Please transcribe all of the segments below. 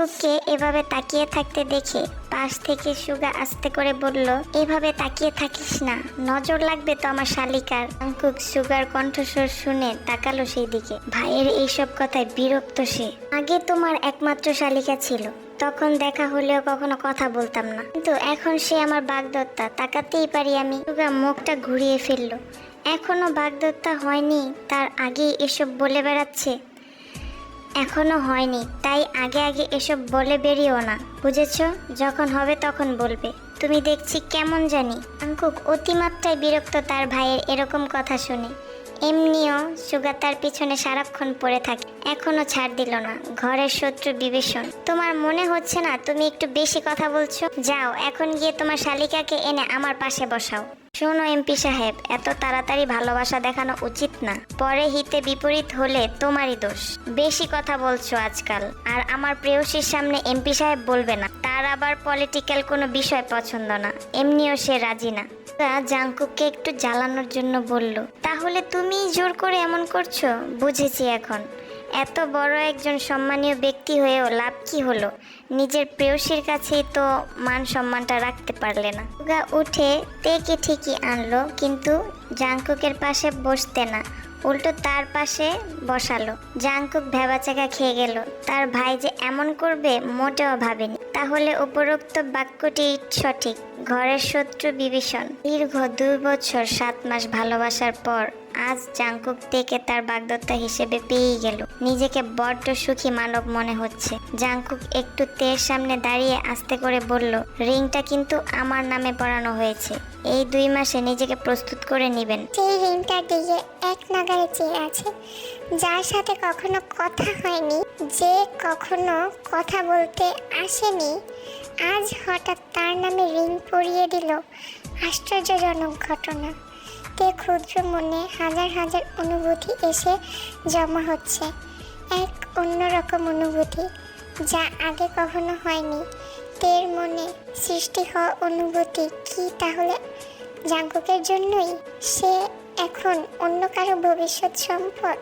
জাংকুককে এভাবে তাকিয়ে থাকতে দেখে পাশ থেকে সুগা আস্তে করে বলল, এভাবে তাকিয়ে থাকিস না, নজর লাগবে তো আমার শালিকার। জাংকুক সুগার কণ্ঠস্বর শুনে তাকালো সেই দিকে ভাইয়ের এইসব কথায় বিরক্ত সে। আগে তোমার একমাত্র শালিকা ছিল, তখন দেখা হলেও কখনো কথা বলতাম না। কিন্তু এখন সে আমার বাগদত্তা, তাকাতেই পারি আমি। সুগা মুখটা ঘুরিয়ে ফেলল। এখনও বাগদত্তা হয়নি, তার আগেই এসব বলে বেড়াচ্ছে। এখনও হয়নি, তাই আগে আগে এসব বলে বেরিও না। বুঝেছ? যখন হবে তখন বলবে। তুমি দেখছি কেমন জানি। আঙ্কুক অতিমাত্রায় বিরক্ত তার ভাইয়ের এরকম কথা শুনে। এমনিও সুগা তার পিছনে সারাক্ষণ পড়ে থাকে। এখনও ছাড় দিল না। ঘরের শত্রু বিভীষণ। তোমার মনে হচ্ছে না তুমি একটু বেশি কথা বলছো? যাও, এখন গিয়ে তোমার শালিকাকে এনে আমার পাশে বসাও। শোনো এমপি সাহেব, এত তাড়াতাড়ি ভালোবাসা দেখানো উচিত না। পরে হিতে বিপরীত হলে তোমারই দোষ। বেশি কথা বলছো আজকাল, আর আমার প্রেয়সীর সামনে এমপি সাহেব বলবে না। তার আবার পলিটিক্যাল কোনো বিষয় পছন্দ না, এমনিও সে রাজি না। তা জাংকুককে একটু জ্বালানোর জন্য বলল, তাহলে তুমি জোর করে এমন করছ? বুঝেছি এখন। এত বড় একজন সম্মানীয় ব্যক্তি হয়েও লাভ কি হলো? নিজের প্রেয়সীর কাছেই তো মান সম্মানটা রাখতে পারলে না। দুর্গা উঠে তেকে ঠিকই আনলো, কিন্তু জাংকুকের পাশে বসতে না। উল্টো তার পাশে বসালো। জাংকুক ভেবাচাকা খেয়ে গেল। তার ভাই যে এমন করবে মোটেও ভাবেনি। তাহলে উপরোক্ত বাক্যটি সঠিক। ঘরের শত্রু বিভীষণ। দীর্ঘ দুই বছর সাত মাস ভালোবাসার পর আজ জাংকুক থেকে তার বাগদত্তা হিসেবে পেয়েই গেল। নিজেকে বড্ড সুখী মানব মনে হচ্ছে। জাংকুক একটু তের সামনে দাঁড়িয়ে আস্তে করে বলল, রিংটা কিন্তু আমার নামে পড়ানো হয়েছে। এই দুই মাসে নিজেকে প্রস্তুত করে নেবেন। সেই রিংটার দিকে এক নাগারে চেয়ে আছে, যার সাথে কখনো কথা হয়নি, যে কখনো কথা বলতে আসেনি, আজ হঠাৎ তার নামে রিং পরিয়ে দিল। আশ্চর্যজনক ঘটনা। তে ক্ষুদ্র মনে হাজার হাজার অনুভূতি এসে জমা হচ্ছে। এক অন্যরকম অনুভূতি, যা আগে কখনো হয়নি। তের মনে সৃষ্টি হওয়া অনুভূতি কি তাহলে? জাঙ্কুকের জন্যই? সে এখন অন্য কারও ভবিষ্যৎ সম্পদ?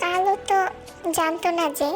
কালও তো জানতো না যে,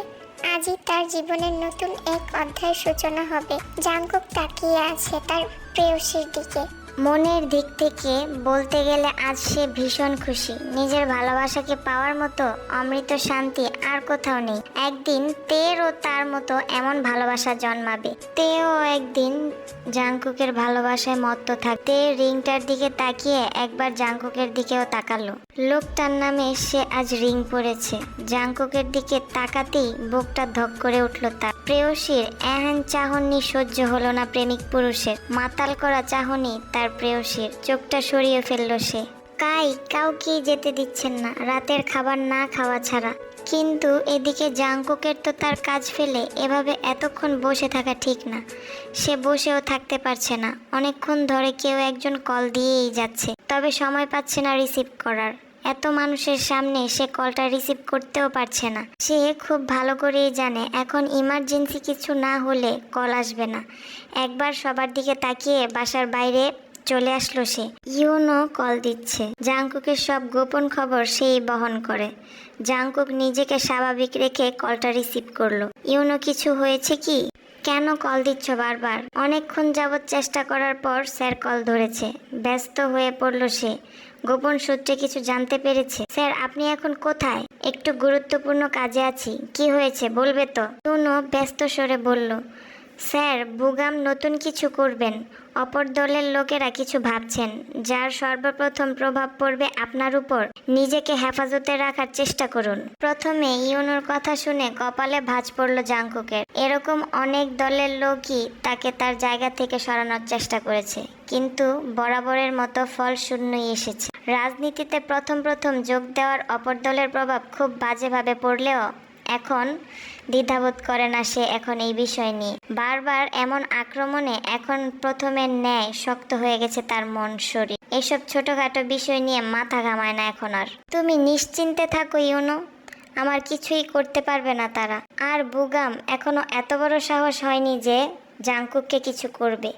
আজই তার জীবনের নতুন এক অধ্যায়ের সূচনা হবে। জাঙ্কুক তাকিয়ে আছে তার প্রেয়সীর দিকে। মনের দিক থেকে বলতে গেলে আজ সে ভীষণ খুশি। নিজের ভালোবাসাকে পাওয়ার মতো অমৃত শান্তি আর কোথাও নেই। একদিন তেরও তার মতো এমন ভালোবাসা জন্মাবে। তেও একদিন জাংকুকের ভালোবাসায় মত্ত থাকতে রিংটার দিকে তাকিয়ে একবার জাংকুকের দিকেও তাকালো। লোকটার নামে সে আজ রিং পড়েছে জাংকুকের দিকে তাকাতেই বুকটা ধক করে উঠল তার। প্রেয়সীর এহেন চাহনি সহ্য হলো না প্রেমিক পুরুষের। মাতাল করা চাহনি তার প্রেয়সীর। চোখটা সরিয়ে ফেলল সে। কাই, কাউকেই যেতে দিচ্ছেন না। রাতের খাবার না খাওয়া ছাড়া। কিন্তু এদিকে জাংকুকের তো তার কাজ ফেলে, এভাবে এতক্ষণ বসে থাকা ঠিক না। সে বসেও থাকতে পারছে না। অনেকক্ষণ ধরে কেউ একজন কল দিয়েই যাচ্ছে। তবে সময় পাচ্ছে না রিসিভ করার। এত মানুষের সামনে সে কলটা রিসিভ করতেও পারছে না। সে খুব ভালো করেই জানে, এখন ইমার্জেন্সি কিছু না হলে কল আসবে না। একবার সবার দিকে তাকিয়ে বাসার বাইরে চলে আসলো সে। ইউনো কল দিচ্ছে। জাংকুকের সব গোপন খবর সেই বহন করে। জাংকুক নিজেকে স্বাভাবিক রেখে কলটা রিসিভ করল। ইউনো কিছু হয়েছে কি? কেন কল দিচ্ছ বারবার? অনেকক্ষণ যাবৎ চেষ্টা করার পর স্যার কল ধরেছে। ব্যস্ত হয়ে পড়ল সে। গোপন সূত্রে কিছু জানতে পেরেছে। স্যার, আপনি এখন কোথায়? একটু গুরুত্বপূর্ণ কাজে আছি। কি হয়েছে বলবে তো? ইউনো ব্যস্ত স্বরে বলল, স্যার, বুগাম নতুন কিছু করবেন। অপর দলের লোকেরা কিছু ভাবছেন, যার সর্বপ্রথম প্রভাব পড়বে আপনার উপর। নিজেকে হেফাজতে রাখার চেষ্টা করুন। প্রথমে ইউনুর কথা শুনে কপালে ভাঁজ পড়ল জাংকুকের। এরকম অনেক দলের লোকই তাকে তার জায়গা থেকে সরানোর চেষ্টা করেছে। কিন্তু বরাবরের মতো ফল শূন্যই এসেছে। রাজনীতিতে প্রথম প্রথম যোগ দেওয়ার অপর দলের প্রভাব খুব বাজেভাবে পড়লেও এখন দ্বিধাবোধ করে না সে এখন এই বিষয় নিয়ে। বারবার এমন আক্রমণে এখন প্রথমের ন্যায় শক্ত হয়ে গেছে তার মন শরীর। এসব ছোটখাটো বিষয় নিয়ে মাথা ঘামায় না এখন আর। তুমি নিশ্চিন্তে থাকো, ইউনো। আমার কিছুই করতে পারবে না তারা। আর বুগাম এখনও এত বড় সাহস হয়নি যে জাংকুককে কিছু করবে।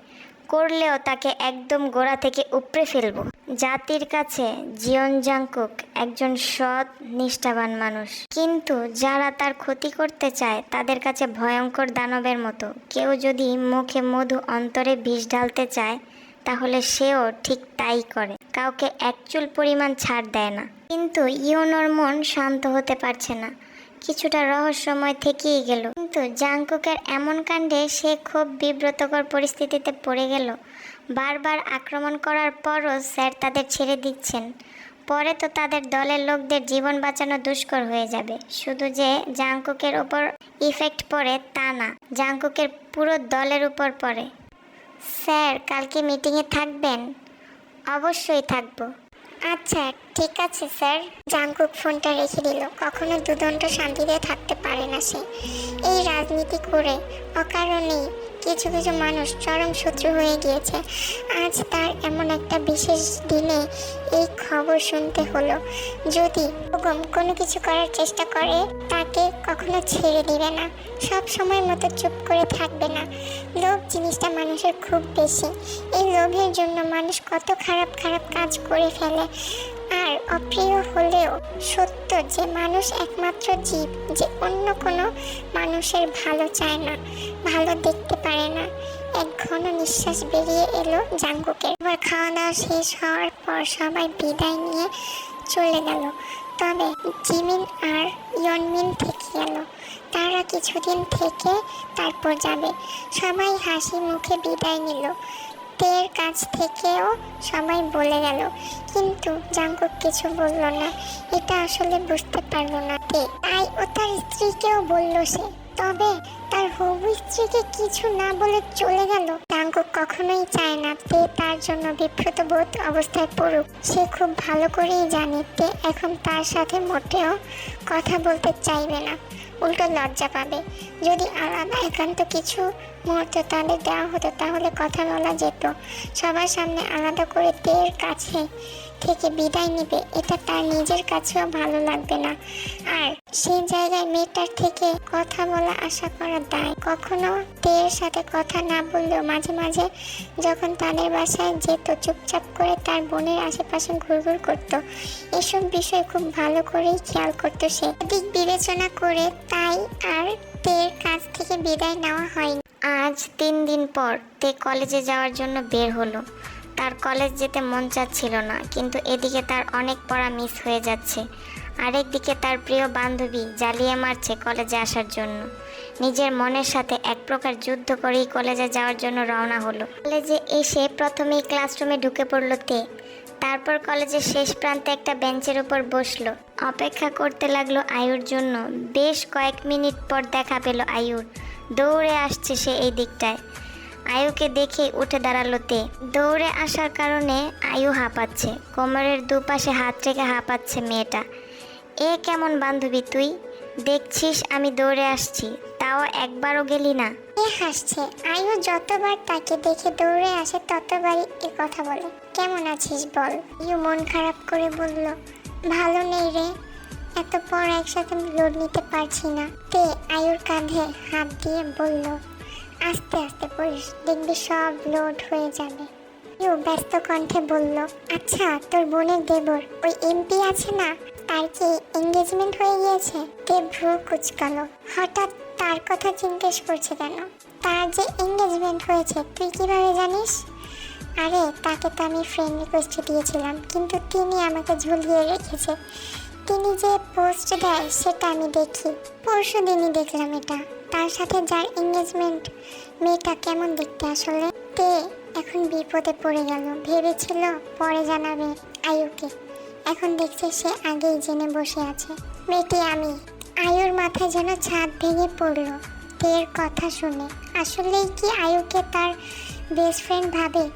করলেও তাকে একদম গোড়া থেকে উপড়ে ফেলব। জাতির কাছে জিয়ন জাংকুক একজন সৎ, নিষ্ঠাবান মানুষ। কিন্তু যারা তার ক্ষতি করতে চায়, তাদের কাছে ভয়ঙ্কর দানবের মতো। কেউ যদি মুখে মধু অন্তরে বিষ ঢালতে চায়, তাহলে সেও ঠিক তাই করে। কাউকে একচুল পরিমাণ ছাড় দেয় না। কিন্তু ইওনোর মন শান্ত হতে পারছে না। কিছুটা রহস্যময় থেকেই গেল। কিন্তু জাংকুকের এমন কাণ্ডে সে খুব বিব্রতকর পরিস্থিতিতে পড়ে গেল। বারবার আক্রমণ করার পরও স্যার তাদের ছেড়ে দিচ্ছেন। পরে তো তাদের দলের লোকদের জীবন বাঁচানো দুষ্কর হয়ে যাবে। শুধু যে জাংকুকের ওপর ইফেক্ট পড়ে তা না, জাংকুকের পুরো দলের উপর পড়ে। স্যার, কালকে মিটিংয়ে থাকবেন? অবশ্যই থাকব। আচ্ছা ঠিক আছে, স্যার। জাংকুক ফোনটা রেখে দিল। কখনো দুদণ্ড শান্তিতে থাকতে পারে না সে। এই রাজনীতি করে। অকারণেই কিছু কিছু মানুষ চরম শত্রু হয়ে গিয়েছে। আজ তার এমন একটা বিশেষ দিনে এই খবর শুনতে হলো। যদি বেগম কোনো কিছু করার চেষ্টা করে, তাকে কখনো ছেড়ে দিবে না। সব সময় মতো চুপ করে থাকবে না। লোভ জিনিসটা মানুষের খুব বেশি। এই লোভের জন্য মানুষ কত খারাপ খারাপ কাজ করে ফেলে। আর অপ্রিয় হলেও সত্য যে মানুষ একমাত্র জীব, যে অন্য কোনো মানুষের ভালো চায় না, ভালো দেখতে পারে না। এক ঘন নিঃশ্বাস বেরিয়ে এলো জাঙ্গুকে। এবার খাওয়া দাওয়া শেষ হওয়ার পর সবাই বিদায় নিয়ে চলে গেল। তবে জিমিন আর ইয়নমিন থেকে গেল তারা কিছুদিন থেকে তারপর যাবে। সবাই হাসি মুখে বিদায় নিল। তের কাছ থেকেও সবাই বলে গেল, কিন্তু জাঙ্কুক কিছু বলল না। এটা আসলে বুঝতে পারল না তে তাই ও তার স্ত্রীকেও বলল সে। তবে তার হবু স্ত্রীকে কিছু না বলে চলে গেল। জাঙ্কুক কখনোই চায় না তে তার জন্য বিব্রত বোধ অবস্থায় পড়ুক। সে খুব ভালো করেই জানে তে এখন তার সাথে মোটেও কথা বলতে চাইবে না। উল্টো লজ্জা পাবে। যদি আলাদা একান্ত কিছু মুহূর্ত তাদের দেওয়া হতো, তাহলে কথা বলা যেত। সবার সামনে আলাদা করে তের কাছে থেকে বিদায় নেবে, এটা তার নিজের কাছেও ভালো লাগবে না। আর সেই জায়গায় মেয়েটার থেকে কথা বলা আশা করা দায়। কখনো তের সাথে কথা না বললেও মাঝে মাঝে যখন তাদের বাসায় যেত, চুপচাপ করে তার বোনের আশেপাশে ঘুরঘুর করত। এসব বিষয় খুব ভালো করেই খেয়াল করতো সে। দিক বিবেচনা করে তাই আর তের কাছ থেকে বিদায় নেওয়া হয়নি। আজ তিন দিন পর তে কলেজে যাওয়ার জন্য বের হলো। তার কলেজ যেতে মন চাচ্ছিল না, কিন্তু এদিকে তার অনেক পড়া মিস হয়ে যাচ্ছে। আরেকদিকে তার প্রিয় বান্ধবী জ্বালিয়ে মারছে কলেজে আসার জন্য। নিজের মনের সাথে এক প্রকার যুদ্ধ করেই কলেজে যাওয়ার জন্য রওনা হলো। কলেজে এসে প্রথমেই ক্লাসরুমে ঢুকে পড়ল তে। তারপর কলেজের শেষ প্রান্তে একটা বেঞ্চের উপর বসল। অপেক্ষা করতে লাগল আয়ুর জন্য। বেশ কয়েক মিনিট পর দেখা পেল আয়ুর। দৌড়ে আসছে সে এই দিকটায়। আয়ুকে দেখে উঠে দাঁড়াল তে। দৌড়ে আসার কারণে আয়ু হাঁপাচ্ছে। কোমরের দুপাশে হাত রেখে হাঁপাচ্ছে মেয়েটা। এ কেমন বান্ধবী তুই? দেখছিস আমি দৌড়ে আসছি, তাও একবারও গেলি না। এ হাসছে। আয়ু যতবার তাকে দেখে দৌড়ে আসে, ততবারই এ কথা বলে। কেমন আছিস বল? ইউ মন খারাপ করে বলল, ভালো নেই রে। এত পর একসাথে লোড নিতে পারছি না। তে আয়ুর কাঁধে হাত দিয়ে বলল আস্তে আস্তে পড়িস দেখবি সব লোড হয়ে যাবে। ইউ ব্যস্ত কণ্ঠে বলল আচ্ছা তোর বোনের দেবর, ওই এমপি আছে না? তার কি এঙ্গেজমেন্ট হয়ে গিয়েছে? কে ভ্রু কুচকালো। হঠাৎ তার কথা জিজ্ঞেস করছে কেন? তার যে এঙ্গেজমেন্ট হয়েছে, তুই কীভাবে জানিস? আরে, তাকে তো আমি ফ্রেন্ড রিকোয়েস্ট দিয়েছিলাম, কিন্তু তিনি আমাকে ঝুলিয়ে রেখেছে। তিনি যে পোস্ট দেয়, সেটা আমি দেখি। পরশু দিনই দেখলাম এটা। তার সাথে যার এঙ্গেজমেন্ট মেয়েটা কেমন দেখতে আসলে? তে এখন বিপদে পড়ে গেল। ভেবেছিল পরে জানাবে আয়ুকে। এখন দেখছে সে আগেই জেনে বসে আছে। মেয়েটি আমি। আয়ুর মাথায় যেন ছাদ ভেঙে পড়ল। তের কথা শুনে। আসলেই কি আয়ুকে তার বেস্ট ফ্রেন্ড ভাবে?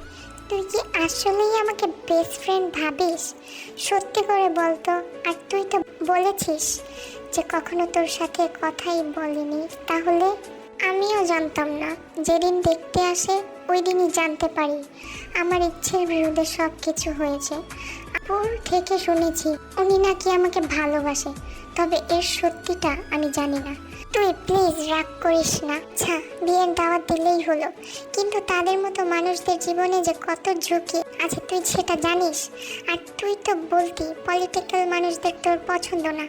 তুই কি আসলেই আমাকে বেস্ট ফ্রেন্ড ভাবিস? সত্যি করে বলতো। আর তুই তো বলেছিস। যে কখনো তোর সাথে কথাই বলিনি, তাহলে আমিও জানতাম না। যেদিন দেখতে আসে ওই দিনই জানতে পারি। আমার ইচ্ছের বিরুদ্ধে সব কিছু হয়েছে। আপুর থেকে শুনেছি, উনি নাকি আমাকে ভালোবাসে। তবে এর সত্যিটা আমি জানি না। তুই প্লিজ রাগ করিস না। আচ্ছা বিয়ের দাওয়াত দিলেই হলো। কিন্তু তাদের মতো মানুষদের জীবনে যে কত ঝুঁকি আছে তুই সেটা জানিস? আর তুই তো বলতি পলিটিক্যাল মানুষদের তোর পছন্দ না।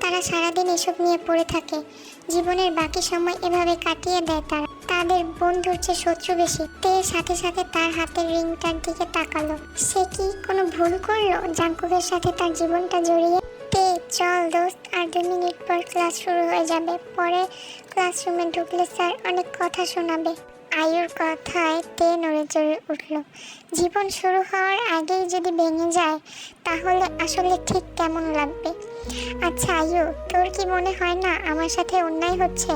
তারা সারাদিন এসব নিয়ে পড়ে থাকে। জীবনের বাকি সময় এভাবে কাটিয়ে দেয় তারা। তাদের বন্ধুর চেয়ে শত্রু বেশি, তে সাথে সাথে তার হাতের রিংটার দিকে তাকালো। সে কি কোনো ভুল করল? জাঙ্কুকের সাথে তার জীবনটা জড়িয়ে তে, চল দোস্ত, আর দুই মিনিট পর ক্লাস শুরু হয়ে যাবে। পরে ক্লাসরুমে ঢুকলে স্যার অনেক কথা শোনাবে। আয়ুর কথায় তে নড়ে চড়ে উঠল। জীবন শুরু হওয়ার আগেই যদি ভেঙে যায়, তাহলে আসলে ঠিক কেমন লাগবে? আচ্ছা আয়ু, তোর কি মনে হয় না আমার সাথে অন্যায় হচ্ছে?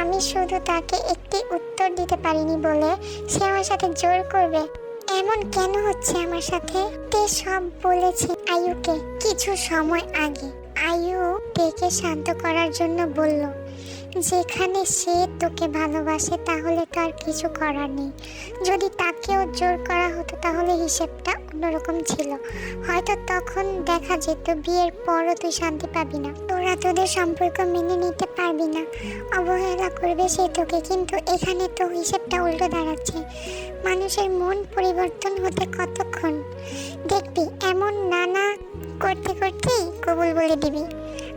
আমি শুধু তাকে একটি উত্তর দিতে পারিনি বলে সে আমার সাথে জোর করবে। এমন কেন হচ্ছে আমার সাথে? তে সব বলেছে আয়ুকে কিছু সময় আগে। আয়ু তেকে শান্ত করার জন্য বলল যেখানে সে তোকে ভালোবাসে, তাহলে তো আর কিছু করার নেই। যদি তাকেও জোর করা হতো, তাহলে হিসেবটা অন্যরকম ছিল। হয়তো তখন দেখা যেত, বিয়ের পরও তুই শান্তি পাবি না। তোরা তোদের সম্পর্ক মেনে নিতে পারবি না। অবহেলা করবে সে তোকে, কিন্তু এখানে তো হিসেবটা উল্টো দাঁড়াচ্ছে। মানুষের মন পরিবর্তন হতে কতক্ষণ? দেখবি, এমন নানা করতে করতেই কবুল বলে দিবি।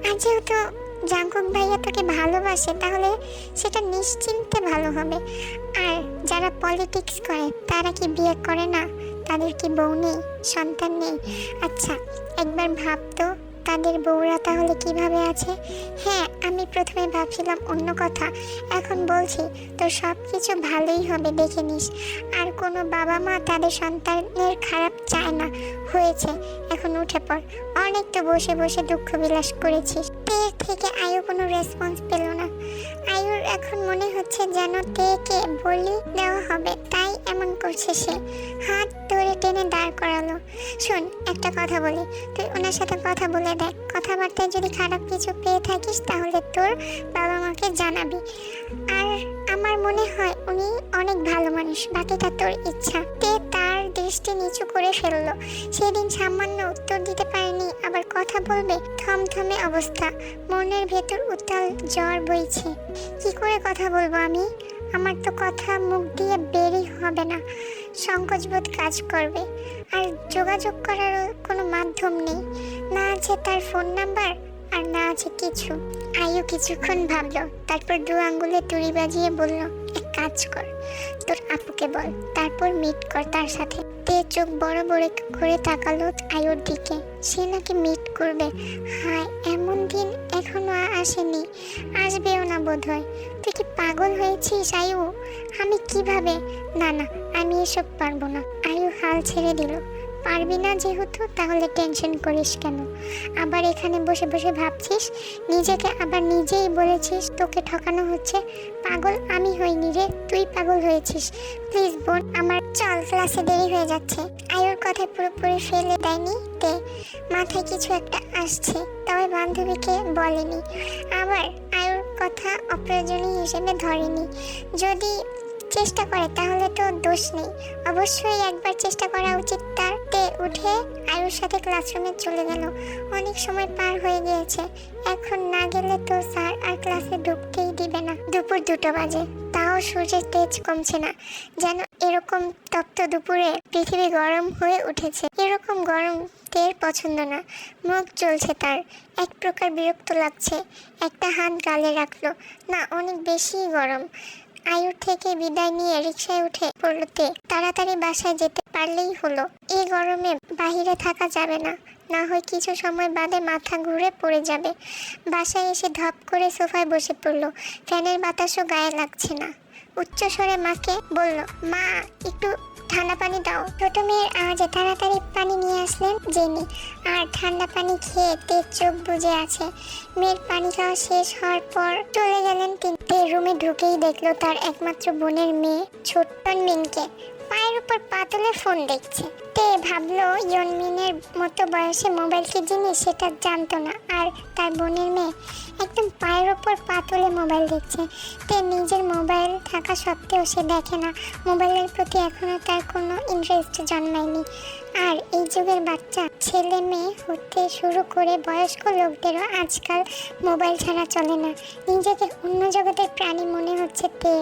আর যেহেতু জাঙ্কুক ভাইয়া তোকে ভালোবাসে, তাহলে সেটা নিশ্চিন্তে ভালো হবে। আর যারা পলিটিক্স করে, তারা কি বিয়ে করে না? তাদের কি বউ নেই? সন্তান নেই? আচ্ছা একবার ভাবতো তাদের বউরা তাহলে কীভাবে আছে? হ্যাঁ আমি প্রথমে ভাবছিলাম অন্য কথা। এখন বলছি তো সব কিছু ভালোই হবে, দেখে নিস। আর কোনো বাবা মা তাদের সন্তানের খারাপ চায় না। হয়েছে, এখন উঠে পড়। অনেক তো বসে বসে দুঃখ বিলাস করেছিস। থেকে আয়ু কোনো রেসপন্স পেল না। আয়ুর এখন মনে হচ্ছে যেন তেকে বলি দেওয়া হবে, তাই এমন করছে সে। হাত ধরে টেনে দাঁড় করালো। শোন, একটা কথা বলি। তুই ওনার সাথে কথা বলে দেখ। কথাবার্তায় যদি খারাপ কিছু পেয়ে থাকিস, তাহলে তোর বাবা মাকে জানাবি। আর আমার মনে হয় উনি অনেক ভালো মানুষ, বাকিটা তোর ইচ্ছা। তে দৃষ্টি নিচু করে ফেলল। সেদিন সামান্য উত্তর দিতে পারেনি, আবার কথা বলবে থমথমে অবস্থা। মনের ভেতর উত্তাল জ্বর বইছে। কি করে কথা বলব আমি? আমার তো কথা মুখ দিয়ে বেরই হবে না। সংকোচবোধ কাজ করবে। আর যোগাযোগ করারও কোনো মাধ্যম নেই। না আছে তার ফোন নাম্বার, আর না আছে কিছু। আয়ু কিছুক্ষণ ভাবলো, তারপর দু আঙ্গুলে তুড়ি বাজিয়ে বলল কাজ কর। তোর আপুকে বল, তারপর মিট কর তার সাথে। তে চোখ বড় বড় করে তাকালো আয়ুর দিকে। সে নাকি মিট করবে। হায়, এমন দিন এখনও আসেনি। আসবেও না বোধ হয় তুই কি পাগল হয়েছিস, আয়ু? আমি কীভাবে? না না, আমি এসব পারব না। আয়ু হাল ছেড়ে দিল। পারবি না যেহেতু, তাহলে টেনশন করিস কেন? আবার এখানে বসে বসে ভাবছিস, নিজেকে আবার নিজেই বলেছিস, তোকে ঠকানো হচ্ছে। পাগল আমি হইনি রে, তুই পাগল হয়েছিস। প্লিজ বোন, আমার চল ক্লাসে দেরি হয়ে যাচ্ছে। আয়ুর কথা পুরোপুরি ফেলে দেয়নি তে। মাথায় কিছু একটা আসছে, তবে বান্ধবীকে বলেনি। আবার আয়ুর কথা অপ্রয়োজনীয় হিসেবে ধরেনি। যদি চেষ্টা করে, তাহলে তো দোষ নেই। অবশ্যই একবার চেষ্টা করা উচিত তার তে উঠে আয়ুর সাথে ক্লাসরুমে চলে গেল। অনেক সময় পার হয়ে গিয়েছে। এখন না গেলে তো স্যার আর ক্লাসে ঢুকতেই দিবে না। দুপুর দুটো বাজে। তাও সূর্যের তেজ কমছে না। যেন এরকম তপ্ত দুপুরে পৃথিবী গরম হয়ে উঠেছে। এরকম গরম তের পছন্দ না। মুখ চলছে তার। এক প্রকার বিরক্ত লাগছে। একটা হাত গালে রাখল। না, অনেক বেশি গরম। আয়ুর থেকে বিদায় নিয়ে রিক্সায় উঠে পড়তে তাড়াতাড়ি বাসায় যেতে পারলেই হলো। এই গরমে বাহিরে থাকা যাবে না। না হয় কিছু সময় বাদে মাথা ঘুরে পড়ে যাবে। বাসায় এসে ধপ করে সোফায় বসে পড়ল। ফ্যানের বাতাসও গায়ে লাগছে না। উচ্চস্বরে মাকে বলল, মা, একটু ঠান্ডা পানি দাও। ছোট মেয়ের আওয়াজে তাড়াতাড়ি পানি নিয়ে আসলেন জেনি। আর ঠান্ডা পানি খেয়ে তেজ চোখ বুঝে আছে। মেয়ের পানি খাওয়া শেষ হওয়ার পর চলে গেলেন তিনি। রুমে ঢুকেই দেখল তার একমাত্র বোনের মেয়ে ছোট্ট মিনকে। পায়ের উপর পাতলে ফোন দেখছে। তে ভাবলো ইয়নমিনের মতো বয়সে মোবাইল কি জিনিস সেটা জানতো না। আর তার বোনের মেয়ে একদম পায়ের ওপর পা তুলে মোবাইল দেখছে। তে নিজের মোবাইল থাকা সত্ত্বেও সে দেখে না। মোবাইলের প্রতি এখনও তার কোনো ইন্টারেস্ট জন্মায়নি। আর এই যুগের বাচ্চা ছেলে মেয়ে হতে শুরু করে বয়স্ক লোকদেরও আজকাল মোবাইল ছাড়া চলে না। নিজেকে অন্য জগতের প্রাণী মনে হচ্ছে তে।